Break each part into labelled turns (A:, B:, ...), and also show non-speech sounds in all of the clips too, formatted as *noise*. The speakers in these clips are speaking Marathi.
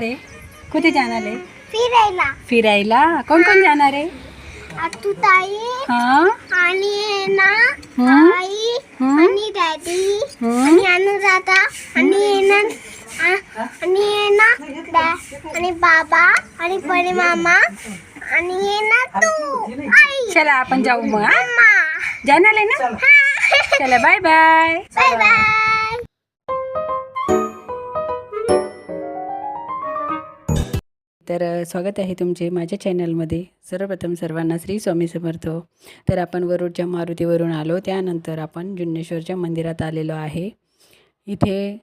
A: जाणार? आहे कुठे जाणार आहे?
B: फिरायला.
A: फिरायला? कोण कोण जाणार आहे?
B: तू ताई
A: हा?
B: आणि ना
A: हं?
B: आई
A: हं?
B: आणि डॅडी
A: हं?
B: आणि अनुराधा आणि ना आ- आणि ना डॅ- आणि बाबा आणि परी मामा आणि ना तू आई.
A: चला आपण जाऊ मग हा? जाणार आहे ना? चला बाय बाय
B: बाय बाय
A: तर स्वागत आहे तुमचे माझ्या चॅनलमध्ये. सर्वप्रथम सर्वांना श्री स्वामी समर्थ. तर आपण वरुडच्या मारुतीवरून आलो. त्यानंतर आपण जुन्नेश्वरच्या मंदिरात आलेलो आहे. इथे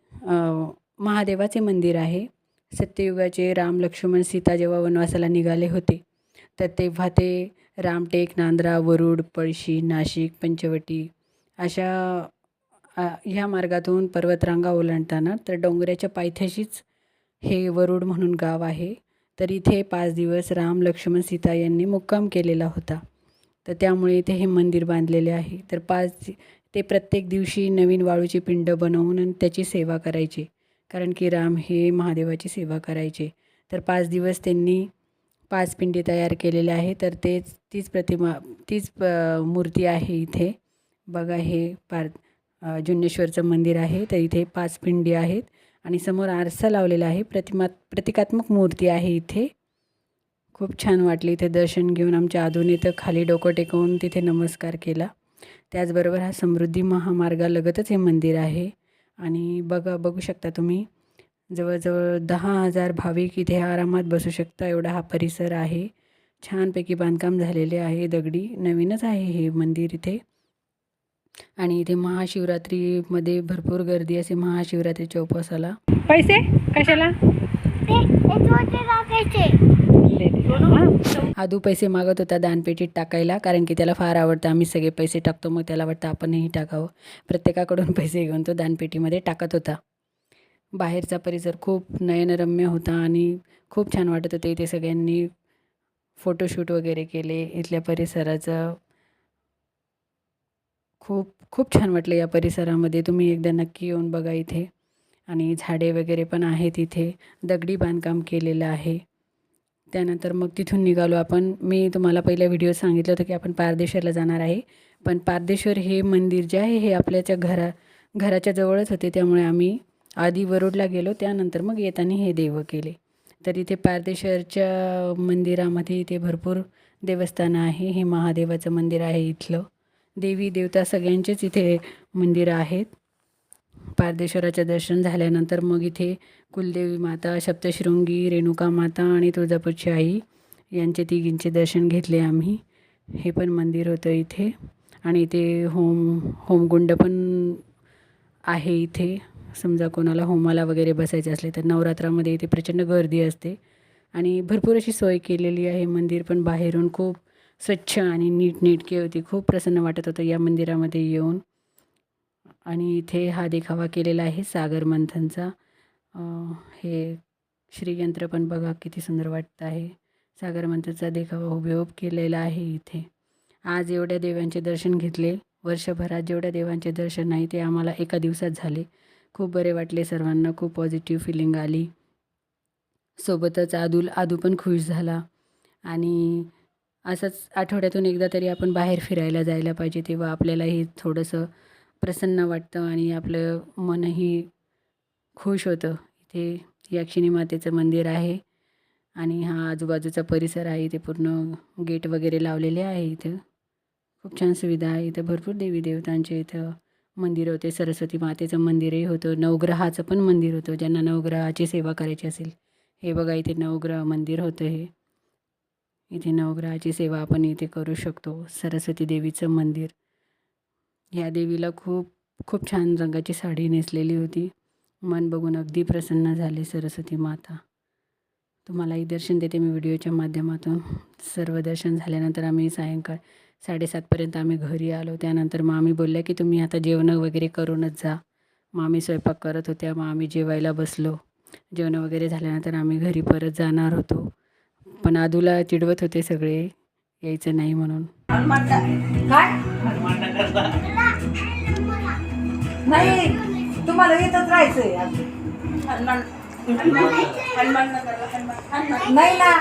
A: महादेवाचे मंदिर आहे. सत्ययुगाचे राम लक्ष्मण सीता जेव्हा वनवासाला निघाले होते तर तेव्हा ते रामटेक नांद्रा वरुड पळशी नाशिक पंचवटी अशा ह्या मार्गातून पर्वतरांगा ओलांडताना तर डोंगराच्या पायथ्याशीच हे वरुड म्हणून गाव आहे. तर इथे पाच दिवस राम लक्ष्मण सीता यांनी मुक्काम केलेला होता. तर त्यामुळे इथे हे मंदिर बांधलेले आहे. तर पाच ते प्रत्येक दिवशी नवीन वाळूची पिंड बनवून आणि त्याची सेवा करायची. कारण की राम हे महादेवाची सेवा करायचे. तर पाच दिवस त्यांनी पाच पिंडी तयार केलेल्या आहे. तर तेच तीच प्रतिमा तीच मूर्ती आहे इथे. बघा हे पार जुन्नेश्वरचं मंदिर आहे. तर इथे पाच पिंडी आहेत. आणि समोर आरसा लावलेला आहे. प्रतिमा प्रतिकात्मक मूर्ती आहे इथे. खूप छान वाटली इथे दर्शन घेऊन आमच्या आधूने तर खाली डोकं टेकवून तिथे नमस्कार केला. त्याचबरोबर हा समृद्धी महामार्गालगतच हे मंदिर आहे. आणि बघा बघू शकता तुम्ही जवळजवळ दहा हजार भाविक इथे आरामात बसू शकता एवढा हा परिसर आहे. छानपैकी बांधकाम झालेले आहे दगडी. नवीनच आहे हे मंदिर इथे. आणि इथे महाशिवरात्रीमध्ये भरपूर गर्दी असे महाशिवरात्रीच्या उपवासाला. पैसे? कशाला? आदू पैसे मागत होता दानपेटीत टाकायला कारण की त्याला फार आवडतं. आम्ही सगळे पैसे टाकतो मग त्याला वाटतं आपणही टाकावं. प्रत्येकाकडून *laughs* पैसे घेऊन तो दानपेटीमध्ये टाकत होता. बाहेरचा परिसर खूप नयनरम्य होता आणि खूप छान वाटत होते. इथे सगळ्यांनी फोटोशूट वगैरे केले. इथल्या परिसराचं खूप खूप छान वाटलं या परिसरामध्ये. तुम्ही एकदा नक्की येऊन बघा इथे. आणि झाडे वगैरे पण आहेत इथे. दगडी बांधकाम केलेलं आहे. त्यानंतर मग तिथून निघालो आपण. मी तुम्हाला पहिल्या व्हिडिओ सांगितलं होतं की आपण पारदेश्वरला जाणार आहे. पण पारदेश्वर हे मंदिर जे आहे हे आपल्याच्या घरा घराच्या जवळच होते. त्यामुळे आम्ही आधी वरुडला गेलो. त्यानंतर मग येताना हे देव केले. तर इथे पारदेश्वरच्या मंदिरामध्ये इथे भरपूर देवस्थानं आहे. हे महादेवाचं मंदिर आहे इथलं. देवी देवता सगळ्यांचेच इथे मंदिरं आहेत. पारदेश्वराचं दर्शन झाल्यानंतर मग इथे कुलदेवी माता सप्तशृंगी रेणुका माता आणि तुळजापूरची आई यांचे तिघींचे दर्शन घेतले आम्ही. हे पण मंदिर होतं इथे. आणि इथे होम होमकुंड पण आहे इथे. समजा कोणाला होमाला वगैरे बसायचे असले तर नवरात्रामध्ये इथे प्रचंड गर्दी असते. आणि भरपूर अशी सोय केलेली आहे मंदिर पण बाहेरून. खूप स्वच्छ आणि नीटनेटके होती. खूप प्रसन्न वाटत होतं या मंदिरामध्ये येऊन. आणि इथे हा देखावा केलेला आहे सागर मंथनचा. हे श्रीयंत्र पण बघा किती सुंदर वाटतं आहे. सागर मंथनचा देखावा हुबेहूब केलेला आहे इथे. आज एवढ्या देवांचे दर्शन घेतले. वर्षभरात जेवढ्या देवांचे दर्शन नाही ते आम्हाला एका दिवसात झाले. खूप बरे वाटले सर्वांना खूप पॉझिटिव्ह फिलिंग आली. सोबतच आदूल आदू पण खुश झाला. आणि असंच आठवड्यातून एकदा तरी आपण बाहेर फिरायला जायला पाहिजे तेव्हा आपल्यालाही थोडंसं प्रसन्न वाटतं आणि आपलं मनही खुश होतं. इथे याक्षिणी मातेचं मंदिर आहे आणि हा आजूबाजूचा परिसर आहे. इथे पूर्ण गेट वगैरे लावलेले आहे इथं. खूप छान सुविधा आहे. इथं भरपूर देवी देवतांचे इथं मंदिर होते. सरस्वती मातेचं मंदिरही होतं. नवग्रहाचं पण मंदिर होतं. ज्यांना नवग्रहाची सेवा करायची असेल हे बघा इथे नवग्रह मंदिर होतं हे. इथे नवग्रहाची सेवा आपण इथे करू शकतो. सरस्वती देवीचं मंदिर. ह्या देवीला खूप खूप छान रंगाची साडी नेसलेली होती. मन बघून अगदी प्रसन्न झाले सरस्वती माता. तुम्हालाही दर्शन देते मी व्हिडिओच्या माध्यमातून. सर्व दर्शन झाल्यानंतर आम्ही सायंकाळ साडेसातपर्यंत आम्ही घरी आलो. त्यानंतर मामी बोलल्या की तुम्ही आता जेवणं वगैरे करूनच जा. मामी स्वयंपाक करत होत्या. मग आम्ही जेवायला बसलो. जेवणं वगैरे झाल्यानंतर आम्ही घरी परत जाणार होतो. पण आदूला चिडवत होते सगळे यायचं नाही म्हणून.
C: नाही तुम्हाला इथंच राहायचंय. हनुमान नाही ना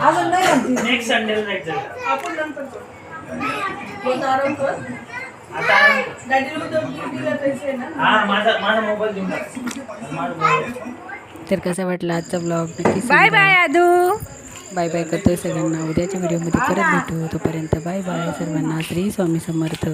C: अजून नाही म्हणते.
D: आपण नंतर
E: हा
A: तर कसा वाटला आजचा ब्लॉग
C: बाय बाय आदू.
A: बाय बाय करतोय सगळ्यांना. उद्याच्या व्हिडिओमध्ये परत भेटू. तोपर्यंत बाय बाय. सर्वांना श्री स्वामी समर्थ.